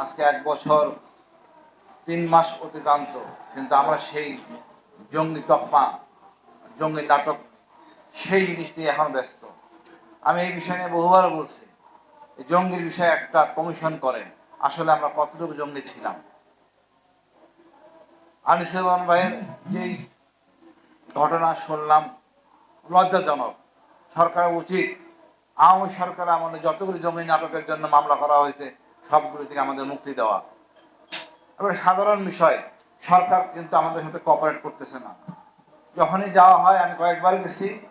আজকে এক বছর, তিন মাস অতিক্রান্ত, কিন্তু আমরা সেই জঙ্গি তকমা জঙ্গি নাটক, সেই জিনিসটি এখন ব্যস্ত। আমি এই বিষয় নিয়ে বহুবার বলছি জঙ্গির বিষয়ে একটা কমিশন করেন, আসলে আমরা কতটুকু জঙ্গি ছিলাম। আনিসুর রহমান ভাইয়ের যেই ঘটনা শুনলাম, লজ্জাজনক। সরকার উচিত, আওয়ামী সরকার আমলে যতগুলি জঙ্গি নাটকের জন্য মামলা করা হয়েছে সবগুলো থেকে আমাদের মুক্তি দেওয়া। এবার সাধারণ বিষয়, সরকার কিন্তু আমাদের সাথে কোঅপারেট করতেছে না। যখনই যাওয়া হয়, আমি কয়েকবার গেছি।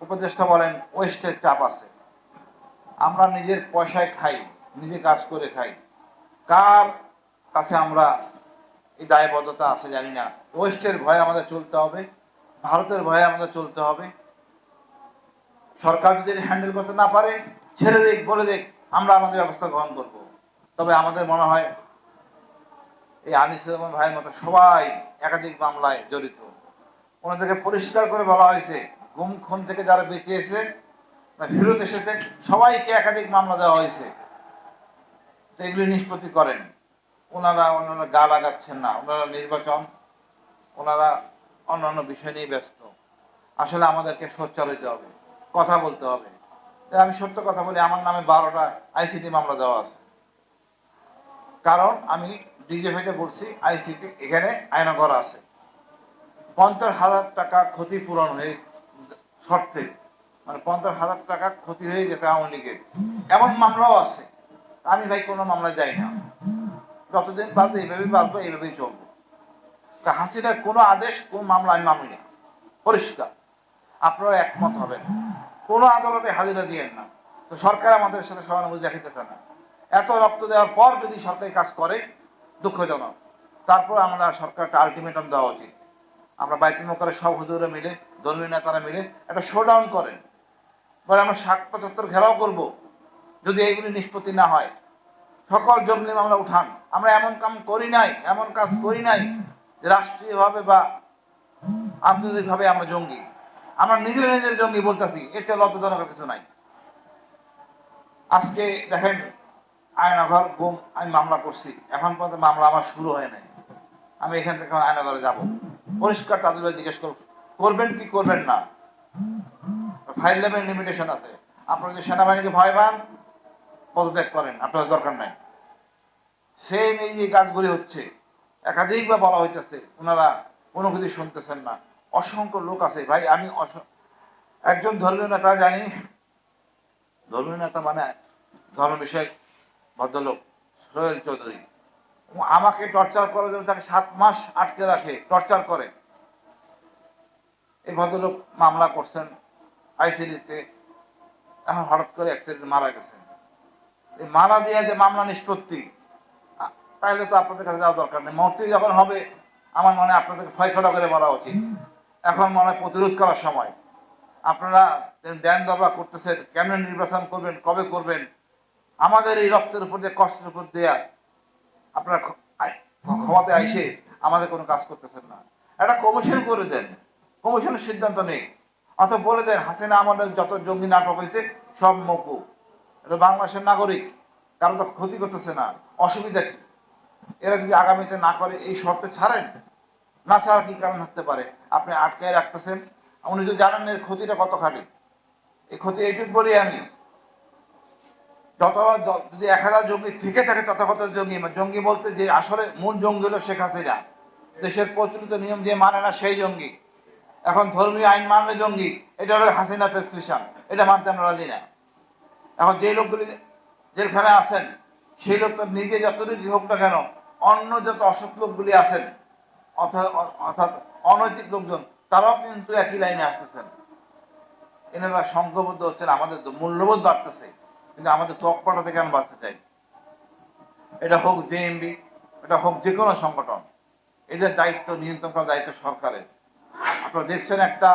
উপদেষ্টা বলেন ওয়েস্টের চাপ আছে। আমরা নিজের পয়সায় খাই, নিজে কাজ করে খাই। কার কাছে আমরা এই দায়বদ্ধতা আছে জানি না। ওয়েস্টের ভয়ে আমাদের চলতে হবে, ভারতের ভয়ে আমাদের চলতে হবে। সরকার যদি হ্যান্ডেল করতে না পারে, ছেড়ে দিক, বলে দিক আমরা আমাদের ব্যবস্থা গ্রহণ করব। তবে আমাদের মনে হয় এই আনিসুর রহমান ভাইয়ের মতো সবাই একাধিক মামলায় জড়িত। ওনাদেরকে পরিষ্কার করে বলা হয়েছে, গুম খুন থেকে যারা বেঁচেছে বা ফেরত এসেছে, সবাইকে একাধিক মামলা দেওয়া হয়েছে। তো এগুলি নিষ্পত্তি করেন। ওনারা ওনারা গা লাগাচ্ছেন না। ওনারা নির্বাচন, ওনারা অন্যান্য বিষয় নিয়ে ব্যস্ত। আসলে আমাদেরকে সোচ্চার হইতে হবে, কথা বলতে হবে। আমি সত্য কথা বলি, আমার নামে বারোটা আইসিটি মামলা দেওয়া আছে। কারণ আমি ডিজেফিতে বলছি, আইসিটি এখানে আয়নাঘর আছে। পঞ্চাশ হাজার টাকা ক্ষতিপূরণ হয়ে শর্তে মানে পঞ্চাশ হাজার টাকা ক্ষতি হয়ে গেছে আওয়ামী লীগের। এমন মামলাও আছে। আমি ভাই কোনো মামলায় যাই না। যতদিন বাঁচবো এইভাবেই বাঁচবো, এইভাবেই চলবো। তা হাসিনার কোনো আদেশ, কোনো মামলা আমি মানি না। পরিষ্কার। আপনারা একমত হবেন। কোনো আদালতে হাজিরা দিয়েন না। তো সরকার আমাদের সাথে সহানুভূতি দেখাইতেছে না। এত রক্ত দেওয়ার পর যদি সরকারি কাজ করে, দুঃখজনক। তারপর আমরা সরকারকে আলটিমেটাম দেওয়া উচিত। আমরা বাইতুল করে সব হুজুরে মিলে, ধর্মীয় নেতারা মিলে একটা শোডাউন করেন। বলে আমরা ষাট পঁচাত্তর ঘেরাও করব। যদি এইগুলি নিষ্পত্তি না হয়, সকল জঙ্গলি মামলা উঠান। আমরা এমন কাম করি নাই, এমন কাজ করি নাই রাষ্ট্রীয়ভাবে বা আন্তর্জাতিকভাবে আমরা জঙ্গি। আমরা নিজের নিজের জঙ্গি বলতেছি, এর চেয়ে লজ্জাজনকের কিছু নাই। আজকে দেখেন, আয়নাঘর গুম আমি মামলা করছি। এখন পর্যন্ত মামলা আমার শুরু হয় নাই। আমি এখান থেকে আয়নাঘরে যাব। পরিষ্কার তাদের জিজ্ঞেস করব করবেন কি করবেন না? ফাইল লেভেল লিমিটেশন আছে। আপনারা যদি সেনাবাহিনীকে ভয় পান, পদত্যাগ করেন আপনার দরকার নাই। সেম এই যে কাজগুলি হচ্ছে, একাধিকবার বলা হইতেছে, ওনারা কোনো কিছু শুনতেছেন না। অসংখ্য লোক আছে। ভাই, আমি একজন ধর্মীয় নেতা জানি। ধর্মীয় নেতা মানে ধর্ম বিষয়ক ভদ্রলোক, সোহেল চৌধুরী। আমাকে টর্চার করার জন্য তাকে সাত মাস আটকে রাখে, টর্চার করে। এই ভদ্রলোক মামলা করছেন আইসিডিতে। এখন হঠাৎ করে অ্যাক্সিডেন্ট মারা গেছেন। এই মারা দিয়ে যে মামলা নিষ্পত্তি তাহলে তো আপনাদের কাছে যাওয়া দরকার নেই। মূর্তি যখন হবে, আমার মনে আপনাদেরকে ফয়সলা করে বলা উচিত। এখন মনে হয় প্রতিরোধ করার সময়। আপনারা দেন দরবার করতেছেন, কেমন নির্বাচন করবেন, কবে করবেন? আমাদের এই রক্তের উপর দিয়ে কষ্টের উপর দেয়া, আপনারা ক্ষমতায় আইসে আমাদের কোনো কাজ করতেছেন না। একটা কমিশন করে দেন। কমিশনের সিদ্ধান্ত নেই অথবা বলে দেন, হাসিনা আমাদের যত জঙ্গি নাটক হয়েছে, সব মকু এটা বাংলাদেশের নাগরিক, কারও তো ক্ষতি করতেছে না। অসুবিধা কি? এরা যদি আগামীতে না করে, এই শর্তে ছাড়েন? না ছাড়া কি কারণ হতে পারে? আপনি আটকায় রাখতেছেন। উনি যদি জানেন এর ক্ষতিটা কত কতখানি? এই ক্ষতি এইটুকু বলি আমি। যতটা যদি এক হাজার জঙ্গি থেকে থাকে তথাগত জঙ্গি। মানে জঙ্গি বলতে যে আসলে মূল জঙ্গি হলো শেখ হাসিনা। দেশের প্রচলিত নিয়ম যে মানে না সেই জঙ্গি। এখন ধর্মীয় আইন মানলে জঙ্গি। এটা হলো হাসিনা প্রেসক্রিপশন এটা মানতে আমরা রাজি না। এখন যে লোকগুলি জেলখানে আছেন, সেই লোক তো নিজে যতটুকু হোক না কেন, অন্য যত অসৎ লোকগুলি আছেন অর্থাৎ অনৈতিক লোকজন, তারাও কিন্তু একই লাইনে আসতেছেন। এনারা সংঘবদ্ধ হচ্ছেন, আমাদের তো মূল্যবোধ বাড়তেছে, কিন্তু আমাদের তকপাটা থেকে আমি বাঁচতে চাই। এটা হোক জেএমবি এটা হোক যে কোনো সংগঠন, এদের দায়িত্ব, নিয়ন্ত্রণ করার দায়িত্ব সরকারের। আপনারা দেখছেন একটা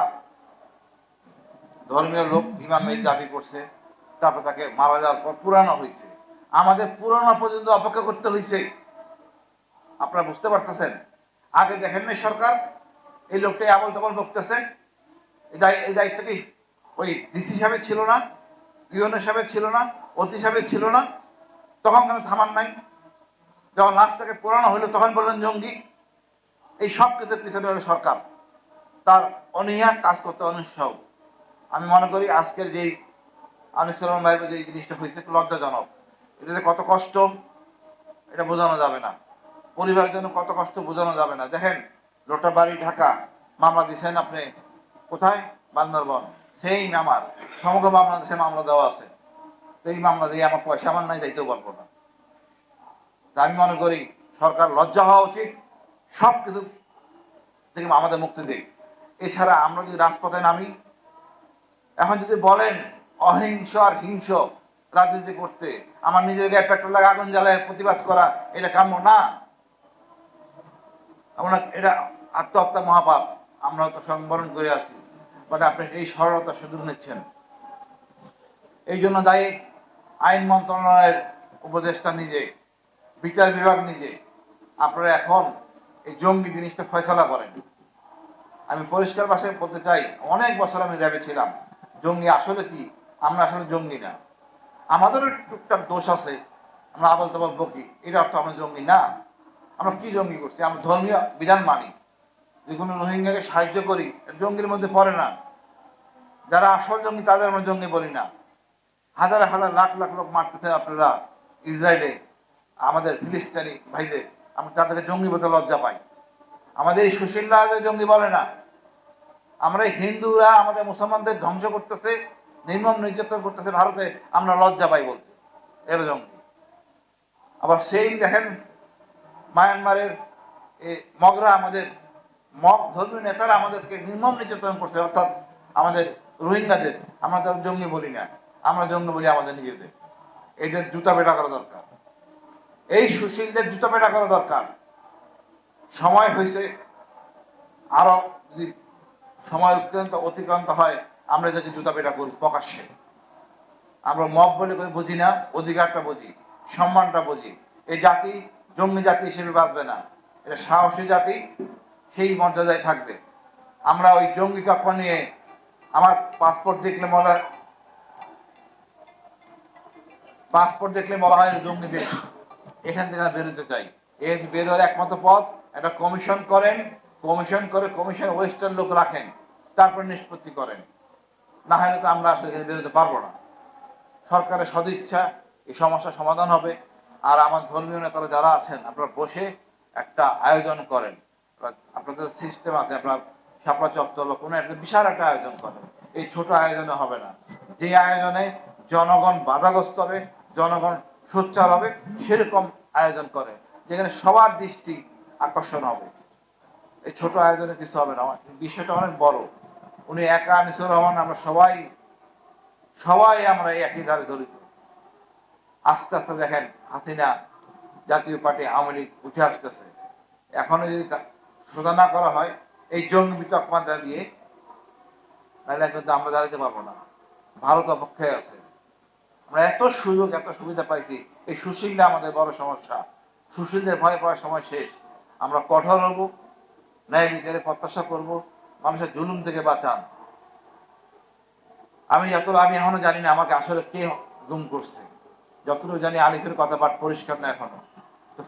ধর্মীয় লোক ইমামের দাবি করছে, তারপর তাকে মারা যাওয়ার পর পুরানো হয়েছে আমাদের পুরানো পর্যন্ত অপেক্ষা করতে হয়েছে আপনারা বুঝতে পারতেছেন? আগে দেখেন নাই সরকার, এই লোকটাই আবল তাবল বকতেছে এই দায়- এই দায়িত্ব কি ওই ডিসি সাহেবের ছিল না, ইউএনও সাহেবের ছিল না অতি সাহেবের ছিল না? তখন কেন থামান নাই? যখন লাশটাকে পোড়ানো হইল, তখন বললেন, জঙ্গি, এই সব কিছুর পিছনে হলো সরকার। তার অনীহা কাজ করতে অনুৎসাহ আমি মনে করি আজকের যেই আনিসুর ভাইয়ের যে জিনিসটা হয়েছে লজ্জাজনক। এটাতে কত কষ্ট, এটা বোঝানো যাবে না। পরিবারের জন্য কত কষ্ট বোঝানো যাবে না। দেখেন লোটা বাড়ি ঢাকা, মামলা দিচ্ছেন আপনি। কোথায়? বান্দরবন। সেই আমার। সমগ্র বাংলাদেশে মামলা দেওয়া আছে। এই মামলা দিয়ে আমার পয়সা আমার নাই যাইতেও পারব না। আমি মনে করি, সরকার লজ্জা হওয়া উচিত। সব কিছু থেকে আমাদের মুক্তি দিক। এছাড়া আমরা যদি রাজপথে নামি, এখন যদি বলেন অহিংস আর হিংস রাজনীতি করতে, আমার নিজের গায়ে পেট্রোল লাগে আগুন জ্বালায় প্রতিবাদ করা, এটা কাম্য না। আমরা এটা আত্মহত্যা মহাপাপ আমরা তো সংবরণ করে আছি। বাট আপনি এই সরলতা সুযোগ নিচ্ছেন। এই জন্য দায়ী আইন মন্ত্রণালয়ের উপদেষ্টা নিজে, বিচার বিভাগ নিজে। আপনারা এখন এই জঙ্গি জিনিসটা ফয়সলা করেন। আমি পরিষ্কার ভাষায় বলতে চাই, অনেক বছর আমি র্যাবে ছিলাম। জঙ্গি আসলে কি? আমরা আসলে জঙ্গি না। আমাদেরও টুকটাক দোষ আছে। আমরা আবল তাবল বকি। এটা অর্থ আমরা জঙ্গি না। আমরা কি জঙ্গি করছি? আমরা ধর্মীয় বিধান মানি। যে কোনো রোহিঙ্গাকে সাহায্য করি, জঙ্গির মধ্যে পড়ে না। যারা আসল জঙ্গি, তাদের আমরা জঙ্গি বলি না। হাজার হাজার লাখ লাখ লোক মারতেছেন আপনারা ইসরায়েলে, আমাদের ফিলিস্তিনি ভাইদের। আমরা তাদেরকে জঙ্গি বলতে লজ্জা পাই। আমাদের এই সুশীলরা জঙ্গি বলে না। আমরা হিন্দুরা, আমাদের মুসলমানদের ধ্বংস করতেছে, নির্মম নির্যাতন করতেছে ভারতে, আমরা লজ্জা পাই বলতে। এর জঙ্গি। আবার সেই দেখেন মায়ানমারের মগরা আমাদের মগ ধর্মীয় নেতারা আমাদেরকে নির্মম নির্যাতন করছে, অর্থাৎ আমাদের রোহিঙ্গাদের। আমরা তাদের জঙ্গি বলি না। আমরা জঙ্গি বলি আমাদের নিজেদের। এদের জুতা পেটা করা দরকার। এই সুশীলদের জুতা পেটা করা দরকার। সময় হয়েছে আরও যদি সময় অত্যন্ত অতিক্রান্ত হয়, আমরা যদি জুতা পেটা করি প্রকাশ্যে। আমরা মব বলে বুঝি না, অধিকারটা বুঝি, সম্মানটা বুঝি। এই জাতি জঙ্গি জাতি হিসেবে বাঁচবে না। এটা সাহসী জাতি, সেই মর্যাদায় থাকবে। আমরা ওই জঙ্গি তকমা নিয়ে আমার পাসপোর্ট দেখলে বলা পাসপোর্ট দেখলে বলা হয় জঙ্গি দেশ। এখান থেকে বেরোতে চাই। এর বেরোর একমাত্র পথ, একটা কমিশন করেন, কমিশন করে কমিশন ওয়েস্টার্ন লোক রাখেন, তারপর নিষ্পত্তি করেন। না হলে তো আমরা আসলে বেরোতে পারব না। সরকারের সদিচ্ছা, এই সমস্যার সমাধান হবে। আর আমার ধর্মীয় নেতারা যারা আছেন, আপনারা বসে একটা আয়োজন করেন। আপনাদের সিস্টেম আছে, আপনার শাপলা চত্বর কোনো একটা বিশাল একটা আয়োজন করেন। এই ছোট আয়োজনে হবে না। যে আয়োজনে জনগণ বাধাগ্রস্ত হবে, জনগণ সোচ্চার হবে, সেরকম আয়োজন করে, যেখানে সবার দৃষ্টি আকর্ষণ হবে। এই ছোট আয়োজনে কিছু হবে না। বিষয়টা অনেক বড়। উনি একা আনিসুর রহমান, আমরা সবাই সবাই আমরা একই ধারে ধরি আস্তে আস্তে দেখেন হাসিনা জাতীয় পার্টি আওয়ামী লীগ উঠে আসতেছে। এখনও যদি সোজা না করা হয়, এই জঙ্গি তকমাতা দিয়ে, তাহলে কিন্তু আমরা দাঁড়াতে পারব না। ভারত অপেক্ষায় আছে। আমরা এত সুযোগ, এত সুবিধা পাইছি, এই সুশীলটা আমাদের বড় সমস্যা। সুশীলদের ভয় পাওয়ার সময় শেষ। আমরা কঠোর হব, ন্যায় বিচারে প্রত্যাশা করব, মানুষের জুলুম থেকে বাঁচান। আমি যতটা আমি এখনও জানি না আমাকে আসলে কে গুম করছে। যতটুকু জানি আলিফের কথা পাঠ পরিষ্কার না এখনও।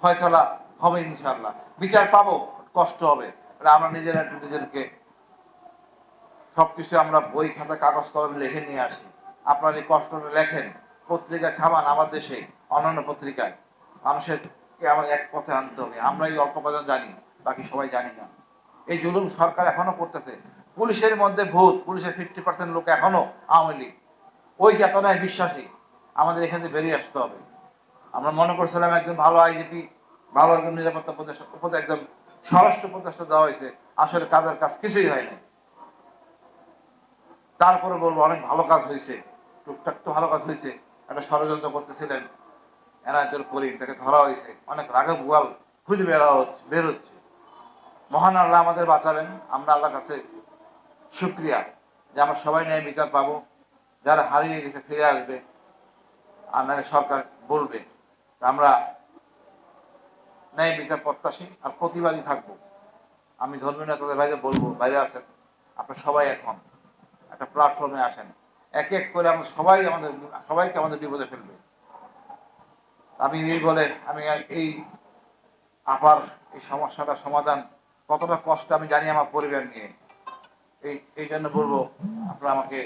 ফয়সলা হবে ইনশাল্লাহ বিচার পাবো, কষ্ট হবে। আমরা নিজেরা একটু নিজেদেরকে সবকিছু আমরা বই খাতা, কাগজ, কলমে লিখে নিয়ে আসি। আপনারা এই কষ্টটা লেখেন। পত্রিকা ছাপান আমার দেশে, অন্যান্য পত্রিকায়। মানুষের কে আমাদের এক পথে আনতে হবে। আমরা এই অল্প কথা জানি, বাকি সবাই জানি না। এই জুলুম সরকার এখনও করতেছে। পুলিশের মধ্যে ভূত, পুলিশের ফিফটি পার্সেন্ট লোক এখনও আওয়ামী লীগ। ওই চেতনায় বিশ্বাসী। আমাদের এখান থেকে বেরিয়ে আসতে হবে। আমরা মনে করছিলাম একজন ভালো আইজিপি ভালো একজন নিরাপত্তা উপদেষ্টা উপদে একদম স্বরাষ্ট্র উপদেষ্টা দেওয়া হয়েছে। আসলে তাদের কাজ কিছুই হয় নাই। তারপরে বলব, অনেক ভালো কাজ হয়েছে। টুকটাক তো ভালো কাজ হয়েছে। একটা ষড়যন্ত্র করতেছিলেন এনায়তুল করিম, তাকে ধরা হয়েছে। অনেক রাগে বুয়াল খুঁজে বের হচ্ছে বের হচ্ছে। মহান আল্লাহ আমাদের বাঁচাবেন। আমরা আল্লাহর কাছে শুক্রিয়া যে আমরা সবাই ন্যায় বিচার পাবো। যারা হারিয়ে গেছে ফিরে আসবে। নাহলে সরকার বলবে আমরা ন্যায় বিচার প্রত্যাশী আর প্রতিবাদী থাকব। আমি ধর্মীয় নেতাদের বাইরে বলব, বাইরে আসেন আপনারা সবাই এখন একটা প্ল্যাটফর্মে আসেন। এক এক করে আমরা সবাই আমাদের, সবাইকে আমাদের বিপদে ফেলবে। আমি এই বলে আমি এই আপার এই সমস্যাটা সমাধান কতটা কষ্ট আমি জানি আমার পরিবার নিয়ে। এই এই জন্য বলব আপনারা আমাকে,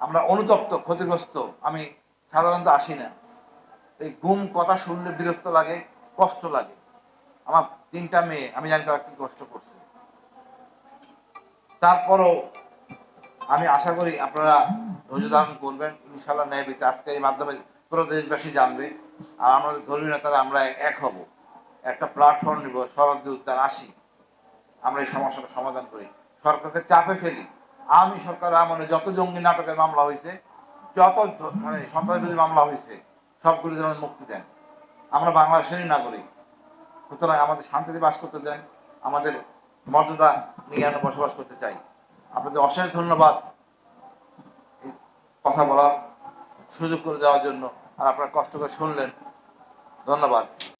আমরা অনুতপ্ত, ক্ষতিগ্রস্ত, আমি সাধারণত আসি না। এই গুম কথা শুনলে বিরক্ত লাগে, কষ্ট লাগে। আমার তিনটা মেয়ে, আমি জানি তারা কি কষ্ট করছে। তারপরও আমি আশা করি আপনারা ধৈর্য ধারণ করবেন। ইনশাল্লাহ ন্যায় বিচার আজকে এই মাধ্যমে পুরো দেশবাসী জানবে। আর আমাদের ধর্মীয় নেতারা আমরা এক হব। একটা প্ল্যাটফর্ম নিব শরৎ উদ্যান আসি। আমরা এই সমস্যাটা সমাধান করি। সরকারকে চাপে ফেলি। আমি সরকার আমলে যত জঙ্গি নাটকের মামলা হয়েছে যত মানে সন্ত্রাসবাদী মামলা হয়েছে, সবগুলি যেন মুক্তি দেন। আমরা বাংলাদেশেরই নাগরিক। সুতরাং আমাদের শান্তিতে বাস করতে দেন, আমাদের মর্যাদা নিয়ে আমরা বসবাস করতে চাই। আপনাদের অশেষ ধন্যবাদ কথা বলার সুযোগ করে দেওয়ার জন্য। আর আপনারা কষ্ট করে শুনলেন। ধন্যবাদ।